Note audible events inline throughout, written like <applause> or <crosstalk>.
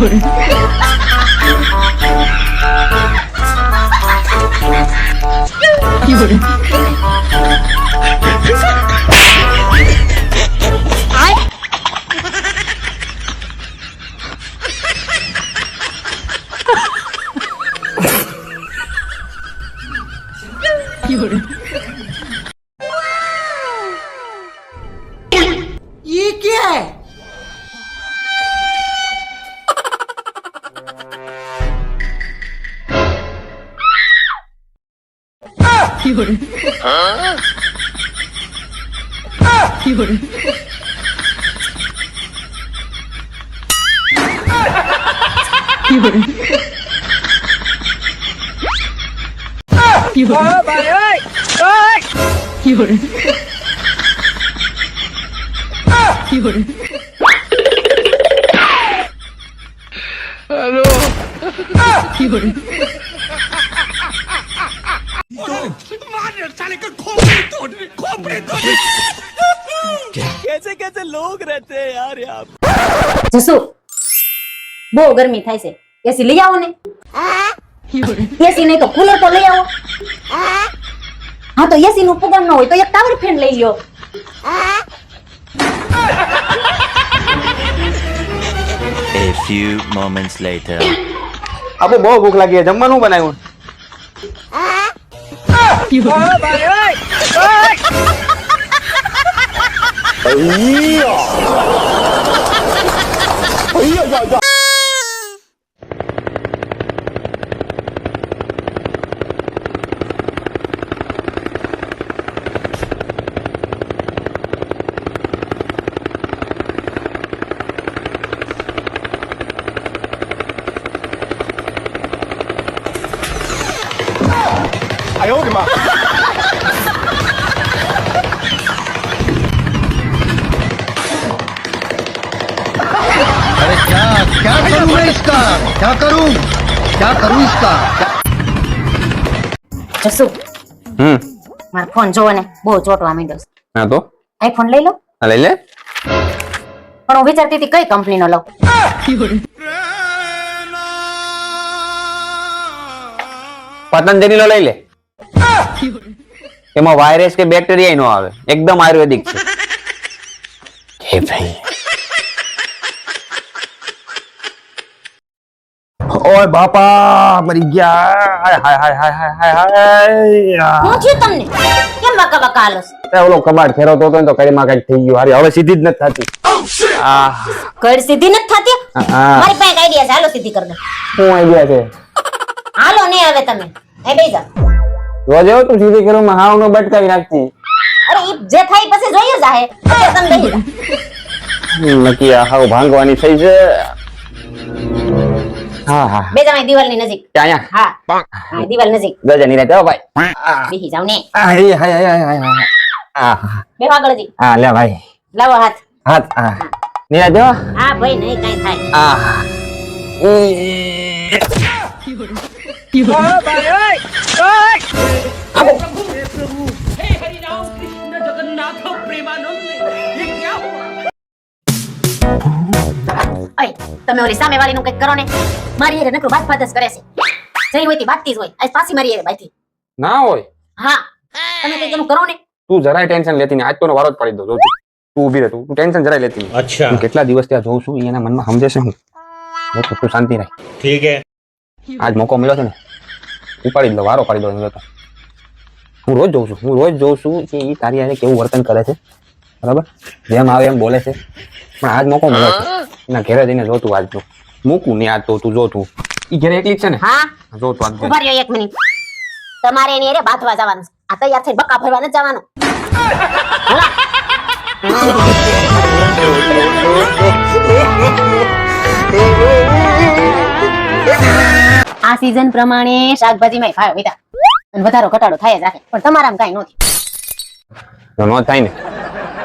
<laughs> কি করে? 비올. 비올. 비올. 비올. 어, 마이, 어이! 비올. 비올. 아, 비올. જસુ બહુ ગરમી થાય છે. એસી લઈ આવો ને. એસી નહીં તો કુલર તો લઈ આવો. હા તો એસી નું પગાર ન હોય તો એક ટાવર ફેન લઈ લ્યો. A few moments later. આપો બહુ ભૂખ લાગી છે. જમવાનું બનાવ્યું? 哎呀！哎呀呀呀！क्या करूं मैं इसका क्या करूं क्या करूं इसका જસુ હમ મારો ફોન જોવો ને બહુ ચોટવા માંડ્યો છે હા તો આઈફોન લઈ લો હા લઈ લે પણ હું વિચારતી હતી કઈ કંપનીનો લઉં પતંજલિ નો લઈ લે એમાં વાયરસ કે બેક્ટેરિયા નો આવે એકદમ આયુર્વેદિક છે હે ભાઈ ઓય બાપા મરી ગયા. હાય હાય હાય હાય હાય હાય હાય. હું છું તમને. કેમ બકા બકા હાલો છો? એ ઓલો કબાટ ફેરવતો હતો ને તો કરીમાં કંઈક થઈ ગયું. હારી હવે સીધી જ નથી થતી. આ ઘર સીધી નથી થતી? હા. મારી પાસે આઈડિયા છે. હાલો સીધી કરી દો. શું આઈડિયા છે? હાલો ને હવે તમે. એ બેસી જાઓ. રોજ એવું તું સીધી કરું માં હાવ નો બટકાવી નાખતી. અરે ઈ જે થાય ઈ પછી જોઈએ જાહે અત્યારે તમે બેસી જાઓ. આ હાવ ભાંગવાની થઈ છે. હા હા બે જણા દિવાલની નજીક. ત્યાં હા. હા દિવાલ નજીક. ગજા ની રાતે હો ભાઈ. બેસી જાવ ને. હાય હાય હાય હાય આ બે હા. લે ભાઈ. લાવો હાથ. હાથ હા. નીરા જો હા ભાઈ નહીં કઈ થાય. આ ઓય તમે ઓલી સામે વાળીનું કંઈક કરો ને. મારી હેરે નકરું બાત ફાદસ કરે છે. જઈ હોય તે બાતતી જ હોય. આજ પાછી મારી હેરે બાઈથી ના હોય. હા. તમે કંઈક એનું કરો ને. તું જરાય ટેન્શન લેતી નહીં. આજ તો વારો જ પાડી દઉં. જોતી તું ઊભી રહે તું. ટેન્શન જરાય લેતી અચ્છા. કેટલા દિવસ ત્યાં જોઉં છું એના મનમાં સમજે છે હું બસ તું શાંતિ રાખ. ઠીક હે. આજ મોકો મળ્યો છે ને. ઉપાડી દો વારો પાડી દો હું રોજ જોઉં છું. હું રોજ જોઉં છું કે એ તારી આને કેવું વર્તન કરે છે. બરાબર? જેમ આવે એમ બોલે છે. પણ આજ મોકો મળે છે. ઘેરે જઈને જોતું આજ તો. મૂકું ને આજ તો તું જો ઈ ઘેરે એકલી છે ને? હા. જોતું આજ ઊભા રહ્યો એક મિનિટ. તમારે એની હારે બાથવા જવાનું છે. આ તૈયાર થઈને બકા ફરવા ન જવાનું. આ સીઝન પ્રમાણે શાકભાજીમાં ફાયો વિતા અને વધારો ઘટાડો થાય જ રાખે. પણ તમારામાં કાંઈ નથી ન થાય ને.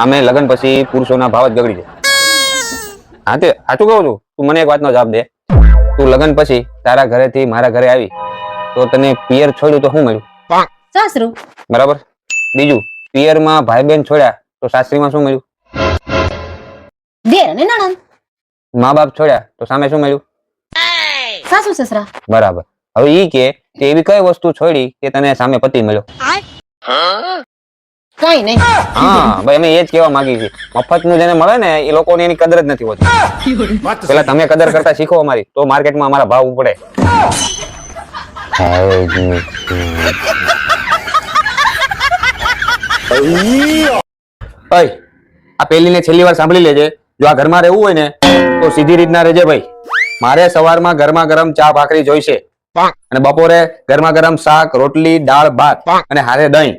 આમે લગ્ન પછી પુરુષોના ભાવ જ બગડી જાય. હા તે સાચું કહું છું? તું મને એક વાતનો જવાબ દે. તું લગ્ન પછી તારા ઘરેથી મારા ઘરે આવી તો તને પિયર છોડ્યું તો શું મળ્યું? સાસરું. બરાબર? બીજું પિયરમાં ભાઈ બહેન છોડ્યા તો સાસરીમાં શું મળ્યું? દેર અને નણંદ. મા બાપ છોડ્યા તો સામે શું મળ્યું? સાસુ સસરા. બરાબર. હવે ઈ કે કે એવી કઈ વસ્તુ છોડી કે તને સામે પતિ મળ્યો? કઈ નહીં. હા ભાઈ અમે એ જ કહેવા માંગી છીએ. મફતનું જેને મળે ને એ લોકોને એની કદર જ નથી હોતી. પેલા તમે કદર કરતા શીખો અમારી તો માર્કેટમાં અમારા ભાવ ઉપડે. ભાઈ આ પેલી ને છેલ્લી વાર સાંભળી લેજે. જો આ ઘરમાં રહેવું હોય ને તો સીધી રીતના રહેજે ભાઈ. મારે સવારમાં ગરમા ગરમ ચા ભાખરી જોઈશે. અને બપોરે ગરમા ગરમ શાક રોટલી દાળ ભાત અને હારે દહીં.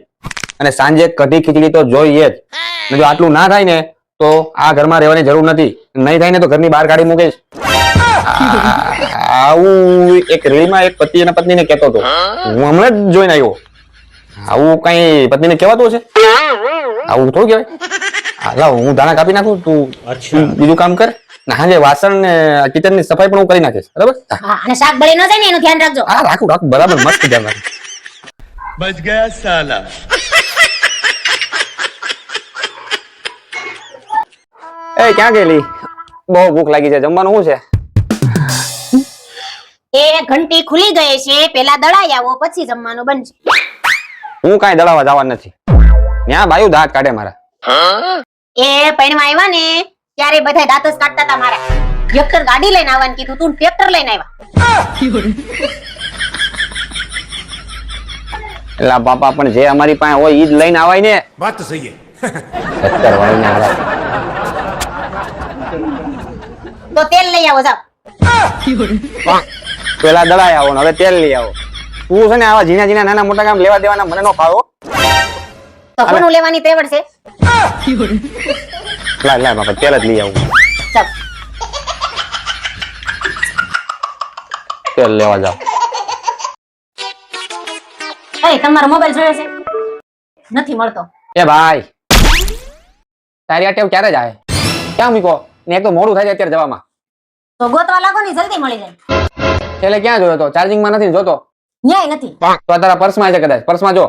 અને સાંજે કઢી ખીચડી તો જોઈએ જ. જો આટલું ના થાય ને તો આ ઘરમાં રહેવાની જરૂર નથી. નહીં થાય ને તો ઘરની બહાર કાઢી મૂકે આવું એક રીલમાં એક પતિ અને પત્નીને કેતો હતો. હું હમણાં જ જોઈને આવ્યો. આવું કઈ પત્ની ને કેવાતું છે આવું થોડું કેવાય લાવ હું ધાણા કાપી નાખું તું બીજું કામ કર. ના જે વાસણ ને કિચનની સફાઈ પણ હું કરી નાખીશ. બરાબર? અને શાક બળી ન જાય ને એનું ધ્યાન રાખજો. હા રાખું રાખું. બરાબર મસ્ત ધ્યાન રાખું. બચ ગયા સાલા. એ ક્યાં ગયેલી? બહુ ભૂખ લાગી છે જમવાનું શું છે? એ ઘંટી ખુલી ગઈ છે પેલા દળાઈ આવો પછી જમવાનું બનશે. હું કાઈ દળાવા જવાનું નથી. ત્યાં ભાઈ દાંત કાઢે મારા. એ પૈણમાં આવ્યા ને ત્યારે બધા દાંત જ કાઢતા હતા મારા. ટ્રેક્ટર ગાડી લઈને આવવાનું કીધું તું ટ્રેક્ટર લઈને આવ્યા એલા બાપા પણ જે અમારી પાસે હોય એ જ લઈને આવાય ને. વાત સહી છે 70 વાળી તો તેલ લઈ આવો સાહેબ પેલા દડાઈ આવો ને હવે તેલ લઈ આવો. તું છે ને આવા ઝીણા ઝીણા નાના મોટા કામ લેવા દેવાના મને નો ફાવો તો કોનું લેવાની તેવડ છે? લાય લાય બાપા તેલ જ લઈ આવું. સાહેબ તેલ લેવા જાવ એ તમારો મોબાઈલ જોયો છે? નથી મળતો. એ ભાઈ તારી આ ટેવ ક્યારે જાય? ક્યાં મૂકો ને એક તો મોડું થાય છે અત્યારે જવામાં. તો ગોતવા લાગો ને જલ્દી મળી જાય. એટલે ક્યાં જોયો તો? ચાર્જિંગમાં નથી જોતો? ન્યાય નથી. તો તારા પર્સમાં છે કદાચ. પર્સમાં જો.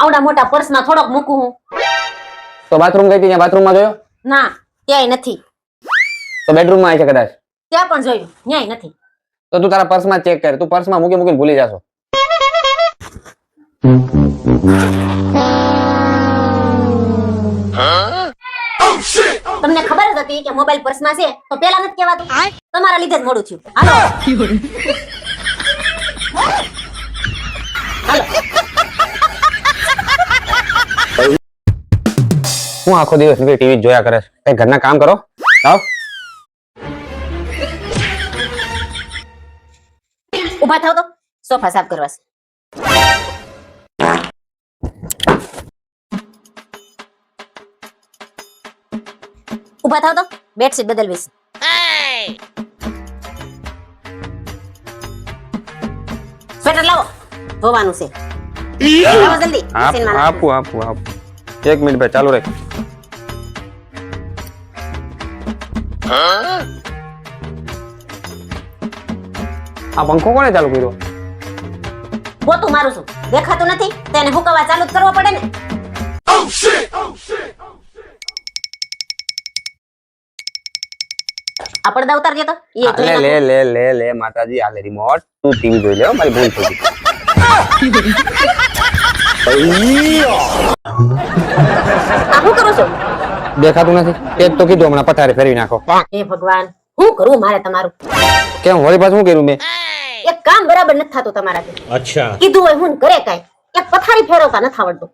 આવડા મોટા પર્સમાં થોડોક મૂકું હું. તો બાથરૂમ ગઈ હતી ત્યાં બાથરૂમમાં જોયો? ના ત્યાંય નથી. તો બેડરૂમમાં છે કદાચ? ત્યાં પણ જોયું. ન્યાય નથી. તો તું તારા પર્સમાં ચેક કર. તું પર્સમાં મૂકી મૂકીને ભૂલી જાશો. તમને ખબર જ હતી કે મોબાઈલ પર્સમાં છે તો પેલા નથી કહેવાતું. તમારા લીધે જ મોડું થયું. હાલો. હાલો. હું આખો દિવસ ટીવી જોયા કરે કઈ ઘરના કામ કરો? આવ ઊભા થાવ તો. સોફા સાફ કરવા છે. ઊભા થાવ તો બેડશીટ બદલવીશ. સ્વેટર લાવો. ધોવાનું છે. લાવો જલ્દી. મશીનમાં નાખો. આપું આપું આપું. એક મિનિટ ભાઈ ચાલુ રાખ. આ પંખો કોને ચાલુ કર્યો? પોતું મારું છું દેખાતું નથી? તેને હુકવા ચાલુ જ કરવો પડે ને. આ પડદા ઉતાર તો એ લે લે લે લે માતાજી આ લે રિમોટ તું ટીવી જોઈ લે મારી ભૂલ થઈ ગઈ. આ શું કરો છો? દેખાતું નથી. પેટ તો કીધું હમણાં પથારે ફેરવી નાખો. હે ભગવાન હું કરું મારે તમારું? કેમ વળી પાછું શું કર્યું મેં? એક કામ બરાબર નથી થતું તમારાથી. અચ્છા. કીધું હોય હું કરે કાઈ. એક પથારી ફેરવતા નથી આવડતું.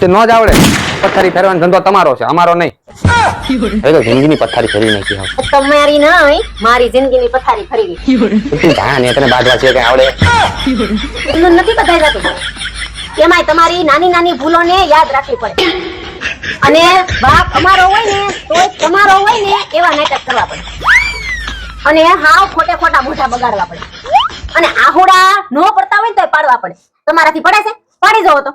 તે ન જ આવડે. પથારી ફેરવાનો ધંધો તમારો છે અમારો નહીં. <laughs> હવે તો જિંદગીની પથારી ફેરવી નાખી. તમારી હોય મારી જિંદગીની પથારી ફરી ગઈ તું ને તને બાજવા છે કઈ આવડે. નથી બધાય જતું એમાંય તમારી નાની નાની ભૂલોને યાદ રાખવી પડે. અને બાપ અમારો હોય ને તો તમારો હોય ને એવા નાટક કરવા પડે. અને હાવ ખોટે ખોટા મોઢા બગાડવા પડે. અને આહુડા નો પડતા હોય ને તો પાડવા પડે. તમારાથી પડે છે? પાડી જવો તો.